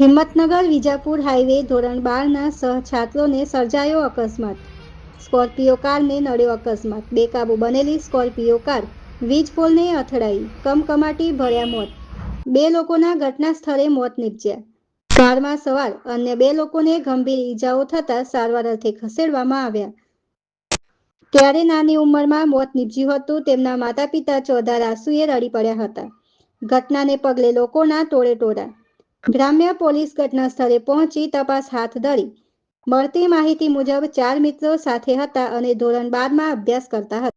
Himmatnagar Vijapur highway ધોરણ બારના સહછાત્રોને સર્જાયો અકસ્માત. સ્કોર્પિયો કારને નડ્યો અકસ્માત. બેકાબુ બનેલી સ્કોર્પિયો કાર વીજ પોલને અથડાઈ, કમકમાટી ભર્યા મોત. બે લોકોના ઘટના સ્થળે મોત નીપજ્યા. કારમાં સવાર, અન્ય બે લોકોને ગંભીર ઈજાઓ થતા સારવાર અર્થે ખસેડવામાં આવ્યા. ત્યારે નાની ઉંમરમાં મોત નીપજ્યું હતું, તેમના માતા પિતા ચોધાર આંસુએ રડી પડ્યા હતા. ઘટનાને પગલે લોકોના ટોળે ટોળા ગ્રામ્ય પોલીસ ઘટના સ્થળે પહોંચી તપાસ હાથ ધરી. મળતી માહિતી મુજબ ચાર મિત્રો સાથે હતા અને ધોરણ બારમાં અભ્યાસ કરતા હતા.